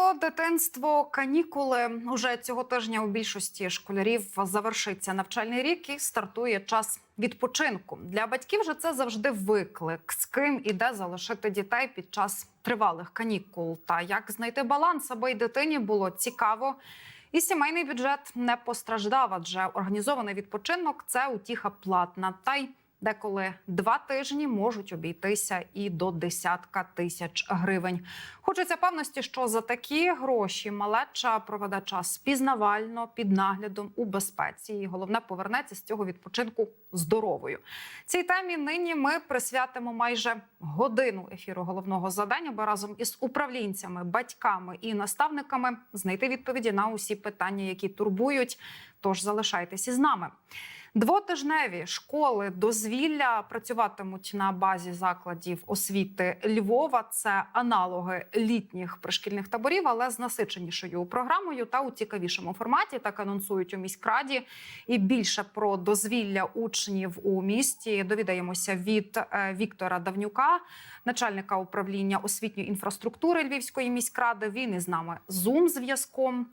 Літо, дитинство, канікули уже цього тижня у більшості школярів завершиться навчальний рік і стартує час відпочинку. Для батьків же це завжди виклик, з ким і де залишити дітей під час тривалих канікул. Та як знайти баланс, аби й дитині було цікаво. І сімейний бюджет не постраждав, адже організований відпочинок це утіха платна. Та й деколи два тижні можуть обійтися і до десятка тисяч гривень. Хочеться певності, що за такі гроші малеча проведе час пізнавально, під наглядом у безпеці. І головне повернеться з цього відпочинку здоровою. Цій темі нині ми присвятимо майже годину ефіру головного завдання, бо разом із управлінцями, батьками і наставниками знайти відповіді на усі питання, які турбують. Тож залишайтесь із нами. Двотижневі школи дозвілля працюватимуть на базі закладів освіти Львова. Це аналоги літніх пришкільних таборів, але з насиченішою програмою та у цікавішому форматі. Так анонсують у міськраді. І більше про дозвілля учнів у місті довідаємося від е, Віктора Давнюка, начальника управління освітньої інфраструктури Львівської міськради. Він із нами зум зв'язком.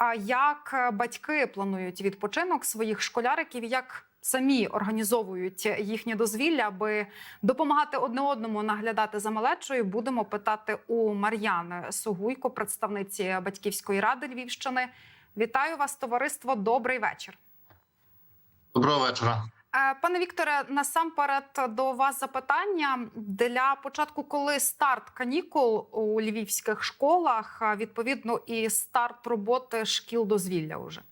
А як е, батьки планують відпочинок своїх школяриків? Як самі організовують їхнє дозвілля, аби допомагати одне одному наглядати за малечою? Будемо питати у Мар'яни Сугуйко, представниці батьківської ради Львівщини. Вітаю вас, товариство. Добрий вечір. Доброго вечора. Е, Пане Вікторе, насамперед до вас запитання для початку, коли старт канікул у львівських школах, відповідно, і старт роботи шкіл дозвілля уже.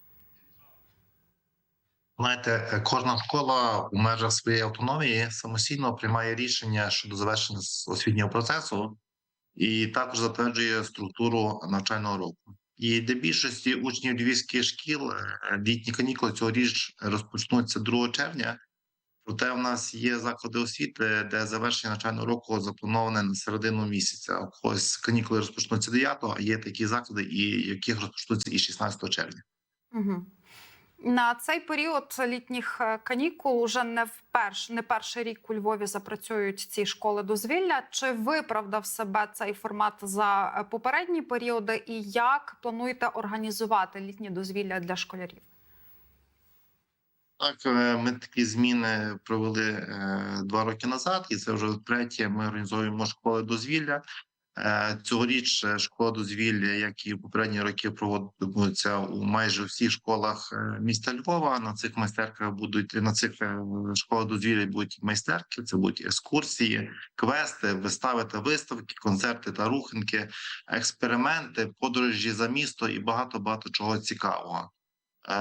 Знаєте, кожна школа у межах своєї автономії самостійно приймає рішення щодо завершення освітнього процесу і також затверджує структуру навчального року. І для більшості учнів львівських шкіл е, літні канікули цьогоріч розпочнуться 2 червня. Проте в нас є заклади освіти, де завершення навчального року заплановане на середину місяця. У когось канікули розпочнуться 9, а є такі заклади, і яких розпочнуться і 16 червня. Угу. На цей період літніх е, канікул уже не вперше, не перший рік у Львові запрацюють ці школи дозвілля. Чи виправдав себе цей формат за е, попередні періоди, і як плануєте організувати літнє дозвілля для школярів? Так, е, ми такі зміни провели два роки назад, і це вже втретє. Ми організовуємо школи дозвілля. Е, Цьогоріч е, школа дозвілля, як і попередні роки, проводиться у майже всіх школах е, міста Львова. На цих майстерках будуть на цих школах дозвілля будуть майстерки. Це будуть екскурсії, квести, вистави та виставки, концерти та руханки, експерименти, подорожі за місто і багато багато чого цікавого.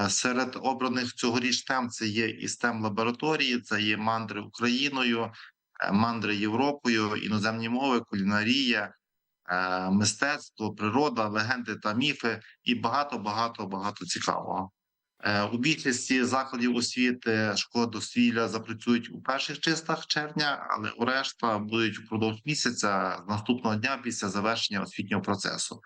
Серед обраних цьогоріч тем це є і STEM лабораторії, це є мандри Україною, мандри Європою, іноземні мови, кулінарія, мистецтво, природа, легенди та міфи, і багато, багато, багато цікавого. Е, У більшості закладів освіти школи дозвілля запрацюють у перших числах червня, але у решта будуть впродовж місяця з наступного дня після завершення освітнього процесу.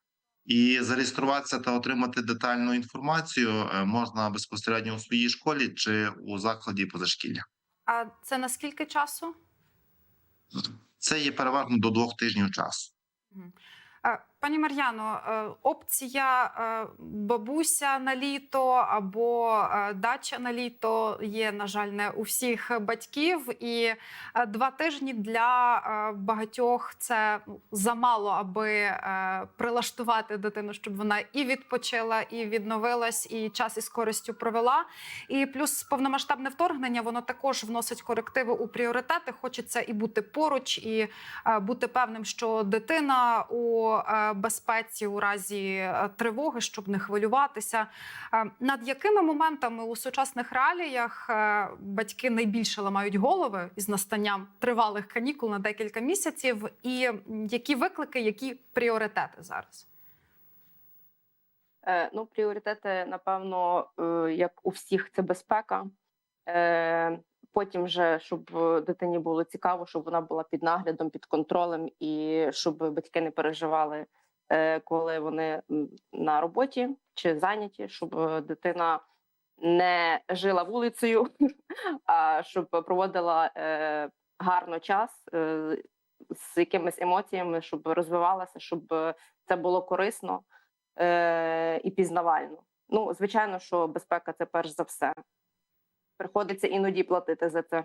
І зареєструватися та отримати детальну інформацію е, можна безпосередньо у своїй школі чи у закладі позашкілля. А це на скільки часу? Це є переважно до двох тижнів часу. 嗯。Пані Мар'яно, е, опція е, бабуся на літо або е, дача на літо є, на жаль, не у всіх батьків. І два тижні для багатьох це замало, аби прилаштувати дитину, щоб вона і відпочила, і відновилась, і час із користю провела. І плюс повномасштабне вторгнення воно також вносить корективи у пріоритети. Хочеться і бути поруч, і бути певним, що дитина у безпеці у разі е, тривоги, щоб не хвилюватися. Е, Над якими моментами у сучасних реаліях е, батьки найбільше ламають голови із настанням тривалих канікул на декілька місяців, і які виклики, які пріоритети зараз? Ну, пріоритети, напевно, як у всіх, це безпека. Потім вже, щоб дитині було цікаво, щоб вона була під наглядом, під контролем, і щоб батьки не переживали, коли вони на роботі чи зайняті, щоб е, дитина не жила вулицею, а щоб проводила е, гарно час. Е, з якимись емоціями, щоб розвивалася, щоб е, це було корисно е, і пізнавально. Ну, звичайно, що безпека це перш за все. Приходиться іноді платити за це.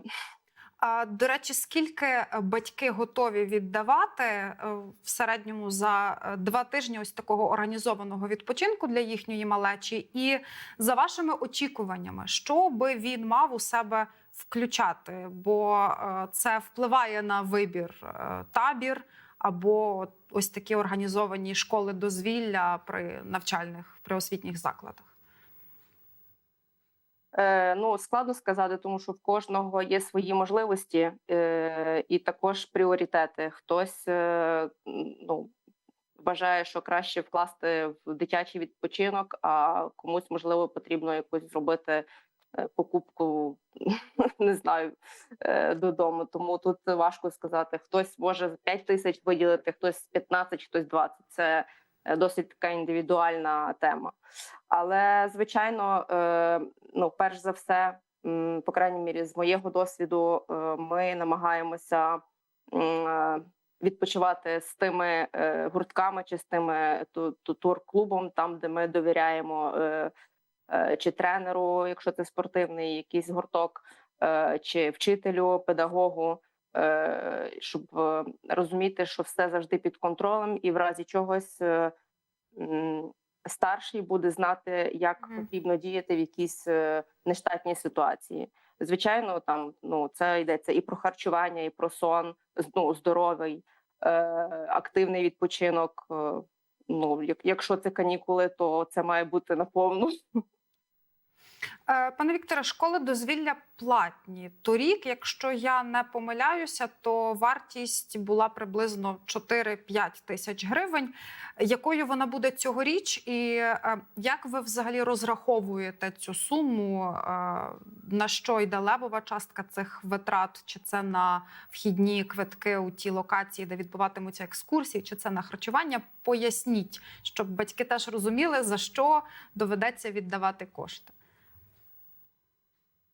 До речі, скільки е, батьки готові віддавати е, в середньому за е, два тижні ось такого організованого відпочинку для їхньої малечі? І за вашими очікуваннями, що би він мав у себе включати? Бо це впливає на вибір табір або ось такі організовані школи дозвілля при навчальних при освітніх закладах. Е, ну, складно сказати, тому що в кожного є свої можливості е, і також пріоритети. Хтось е, ну, вважає, що краще вкласти в дитячий відпочинок, а комусь, можливо, потрібно якусь зробити покупку, не знаю, додому. Тому тут важко сказати. Хтось може 5 тисяч виділити, хтось 15, хтось 20. Це досить така індивідуальна тема. Але звичайно, е, ну перш за все, по крайній мірі, з моєго досвіду, е, ми намагаємося е, відпочивати з тими е, гуртками чи з тими ту, ту, турклубом, там де ми довіряємо е, е, чи тренеру, якщо це спортивний якийсь гурток, е, чи вчителю, педагогу. Е, Щоб е, розуміти, що все завжди під контролем, і в разі чогось е, старший буде знати, як потрібно діяти в якійсь нештатній ситуації. Звичайно, там ну це йдеться і про харчування, і про сон, ну, здоровий, е, активний відпочинок. Ну, як, якщо це канікули, то це має бути наповну. Е, Пане Вікторе, школи дозвілля платні. Торік, якщо я не помиляюся, то вартість була приблизно 4-5 тисяч гривень. Якою вона буде цьогоріч, і е, як ви взагалі розраховуєте цю суму? Е, На що йде левова частка цих витрат? Чи це на вхідні квитки у ті локації, де відбуватимуться екскурсії, чи це на харчування? Поясніть, щоб батьки теж розуміли, за що доведеться віддавати кошти.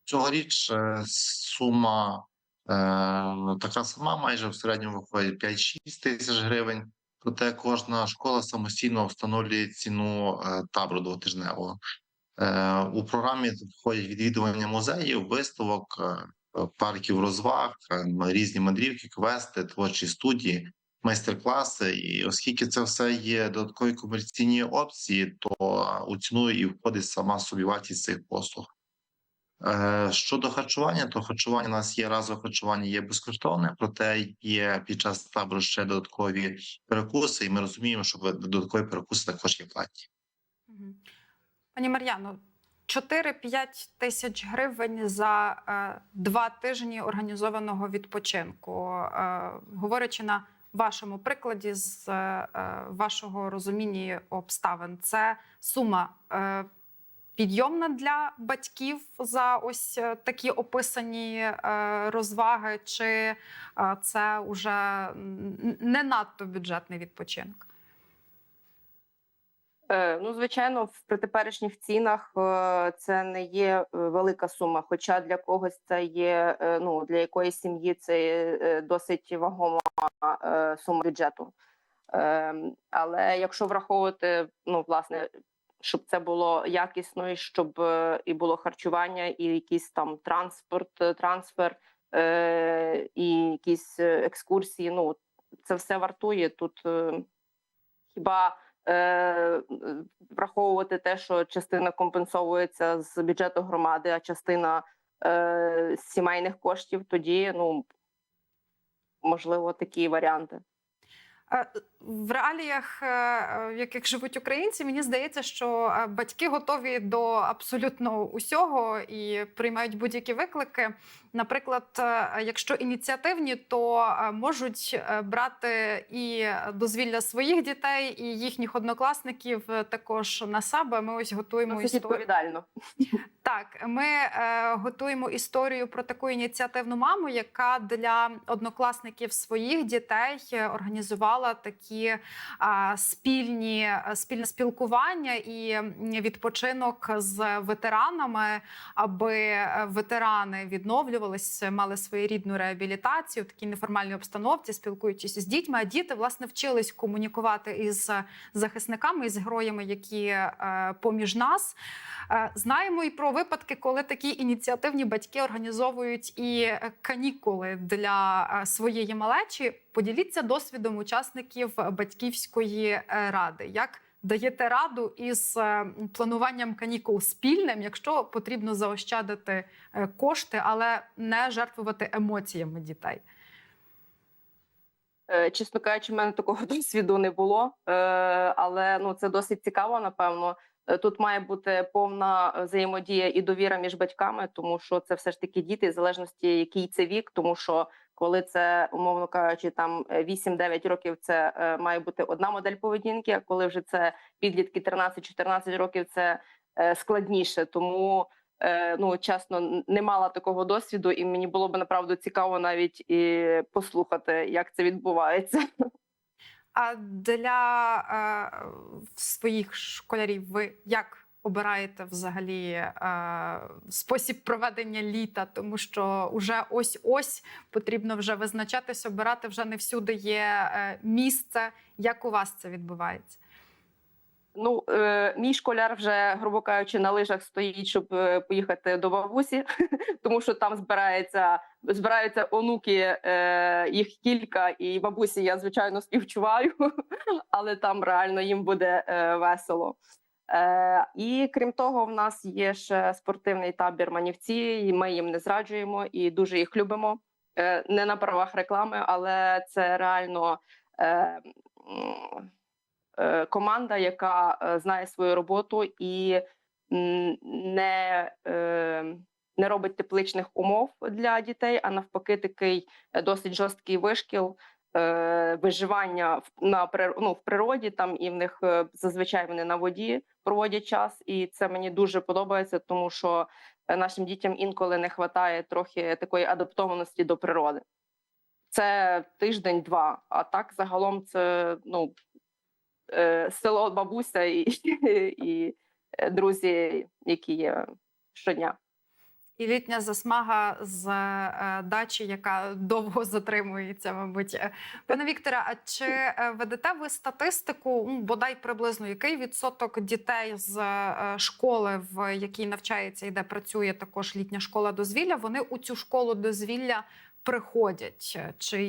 Цьогоріч е, сума е, така сама, майже в середньому виходить 5-6 тисяч гривень. Проте кожна школа самостійно встановлює ціну е, табору двотижневого. У програмі входять відвідування музеїв, виставок, парків розваг, різні мандрівки, квести, творчі студії, майстер-класи. І оскільки це все є додаткові комерційні опції, то у ціну і входить сама собівартість цих послуг. Е, Щодо харчування, то харчування у нас є разове харчування, є безкоштовне, проте є під час табору ще додаткові перекуси, і ми розуміємо, що додаткові перекуси також є платні. Пані Мар'яно, 4-5 тисяч гривень за е, два тижні організованого відпочинку. Е, говорячи на вашому прикладі з е, вашого розуміння обставин, це сума е, підйомна для батьків за ось е, такі описані е, розваги, чи е, це вже не надто бюджетний відпочинок? Ну, звичайно, в теперішніх цінах це не є велика сума. Хоча для когось це є ну для якоїсь сім'ї це досить вагома сума бюджету. Е, Але якщо враховувати, ну власне, щоб це було якісно, і щоб е, і було харчування, і якийсь там транспорт, е, трансфер, е, і якісь екскурсії. Ну це все вартує тут. Хіба е, враховувати те, що частина компенсовується з бюджету громади, а частина е, сімейних коштів, тоді ну можливо такі варіанти. Е, В реаліях, е, в яких живуть українці, мені здається, що е, батьки готові до абсолютно усього і приймають будь-які виклики. Наприклад, е, якщо ініціативні, то е, можуть е, брати і дозвілля своїх дітей, і їхніх однокласників е, також на себе. Ми ось готуємо історію. відповідально. Так, ми е, готуємо історію про таку ініціативну маму, яка для однокласників своїх дітей е, організувала такі а, спільні спільне спілкування і відпочинок з ветеранами, аби е, ветерани відновлювалися, мали своєрідну реабілітацію в такій неформальній обстановці, спілкуючись з дітьми. А діти власне вчились комунікувати із захисниками із героями, які е, поміж нас. Е, Знаємо і про випадки, коли такі ініціативні батьки організовують і е, канікули для е, своєї малечі. Поділіться досвідом учасників батьківської е, ради. Як даєте раду із плануванням канікул спільним, якщо потрібно заощадити кошти, але не жертвувати емоціями дітей? Чесно кажучи, в мене такого досвіду не було, але ну це досить цікаво. Напевно, тут має бути повна е, взаємодія і довіра між батьками, тому що це все ж таки діти, в залежності який це вік, тому що коли це умовно кажучи, там е, 8-9 років, це е, має бути одна модель поведінки. А коли вже це підлітки 13-14 років, це е, складніше. Тому е, ну чесно, не мала такого досвіду, і мені було б направду цікаво навіть і послухати, як це відбувається. А для е, своїх школярів ви як обираєте взагалі е, спосіб проведення літа? Тому що вже ось ось потрібно вже визначатись, обирати вже не всюди є е, місце. Як у вас це відбувається? Ну, е, мій школяр вже, грубо кажучи, на лижах стоїть, щоб е, поїхати до бабусі, тому що там збирається, збираються онуки, е, їх кілька, і бабусі я звичайно співчуваю, але там реально їм буде е, весело. Е, і крім того, в нас є ще спортивний табір манівці, і ми їм не зраджуємо і дуже їх любимо. Е, не на правах реклами, але це реально. Е, команда, яка е, знає свою роботу і не, е, не робить тепличних умов для дітей, а навпаки, такий е, досить жорсткий вишкіл. е, Виживання на ну, в природі там і в них е, зазвичай вони на воді проводять час, і це мені дуже подобається, тому що е, нашим дітям інколи не вистачає трохи такої адаптованості до природи. Це тиждень-два. А так загалом це ну е, село бабуся і, і е, друзі, які є щодня. І літня засмага з е, дачі, яка довго затримується, мабуть. Е, Пане Вікторе, а чи е, ведете ви статистику, бодай приблизно, який відсоток дітей з е, школи, в якій навчається і де працює також літня школа дозвілля, вони у цю школу дозвілля приходять? Чи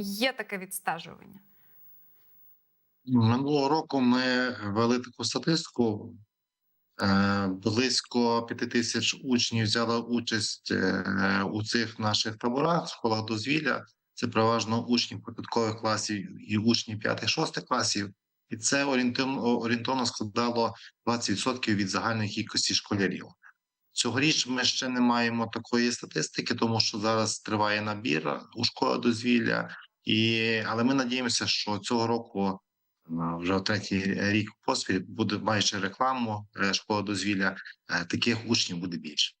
є таке відстежування? Минулого року ми вели таку статистику. Е, Близько п'яти тисяч учнів взяли участь е, у цих наших таборах, школах дозвілля. Це переважно учні початкових класів і учні 5-6 класів. І це орієнтовно, складало 20% від загальної кількості школярів. Цьогоріч ми ще не маємо такої статистики, тому що зараз триває набір у школи дозвілля, і але ми надіємося, що цього року вже третій рік поспіль буде майже рекламу школа дозвілля. е, Таких учнів буде більше.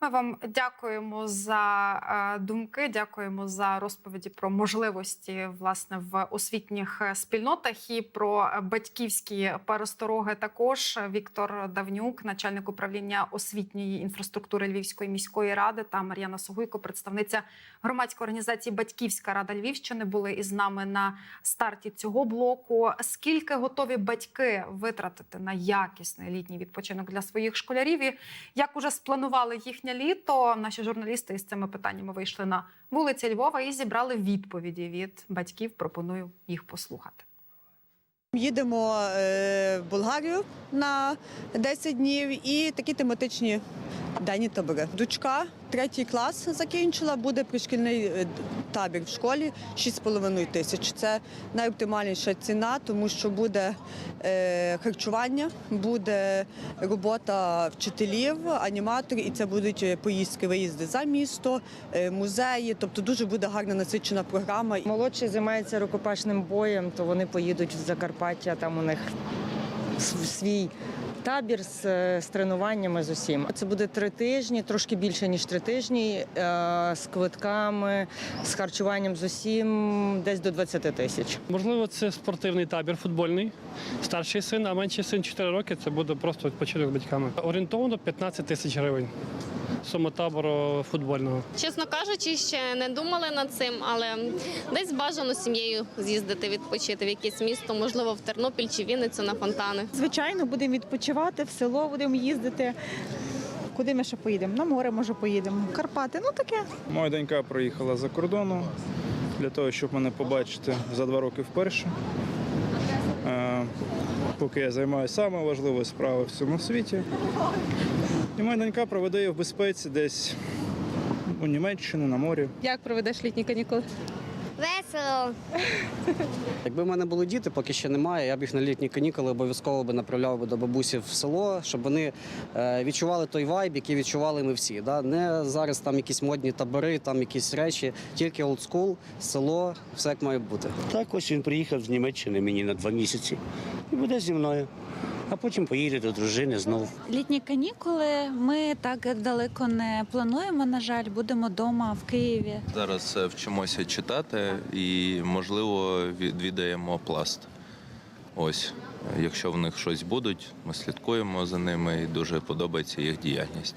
Ми вам дякуємо за е, думки, дякуємо за розповіді про можливості власне в освітніх е, спільнотах і про е, батьківські перестороги. Також Віктор Давнюк, начальник управління освітньої інфраструктури Львівської міської ради, та Мар'яна Согуйко, представниця громадської організації Батьківська рада Львівщини, були із нами на старті цього блоку. Скільки готові батьки витратити на якісний літній відпочинок для своїх школярів? І як уже спланували їхнє літо, наші журналісти із цими питаннями вийшли на вулиці Львова і зібрали відповіді від батьків. Пропоную їх послухати. Їдемо е, в Болгарію на 10 днів і такі тематичні дані табори. Дочка третій клас закінчила, буде пришкільний е, табір в школі 6,5 тисяч. Це найоптимальніша ціна, тому що буде е, харчування, буде робота вчителів, аніматорів, і це будуть е, поїздки, виїзди за місто, музеї. Тобто дуже буде гарна насичена програма. Молодший займається рукопашним боєм, то вони поїдуть в Закарпаття, там у них свій табір з, е, з тренуваннями з усім. Це буде три тижні, трошки більше ніж три тижні, е, з квитками, з харчуванням з усім, десь до 20 тисяч. Можливо, це спортивний табір футбольний. Старший син, а менший син 4 роки. Це буде просто відпочинок батьками. Орієнтовно 15 тисяч гривень. Сума табору футбольного. Чесно кажучи, ще не думали над цим, але десь бажано сім'єю з'їздити відпочити в якесь місто, можливо, в Тернопіль чи Вінницю на фонтани. Звичайно, будемо відпочивати, в село будемо їздити. Куди ми ще поїдемо? На море може поїдемо. В Карпати, ну таке. Моя донька приїхала за кордону для того, щоб мене побачити за два роки вперше. Е, Поки я займаюся саме важливою справою в цьому світі. І моя донька проведе її в безпеці десь у Німеччині на морі. Як проведеш літні канікули? Весело. Якби в мене були діти, поки ще немає, я б їх на літні канікули обов'язково би направляв би до бабусі в село, щоб вони е, відчували той вайб, який відчували ми всі. Да? Не зараз там якісь модні табори, там якісь речі, тільки олдскул, село, все як має бути. Так, ось він приїхав з Німеччини мені на два місяці і буде зі мною. А потім поїде до дружини знову. Літні канікули ми так далеко не плануємо. На жаль, будемо вдома в Києві. Зараз е, вчимося читати і, можливо, відвідаємо пласт. Ось, якщо в них щось будуть, ми слідкуємо за ними і дуже подобається їх діяльність.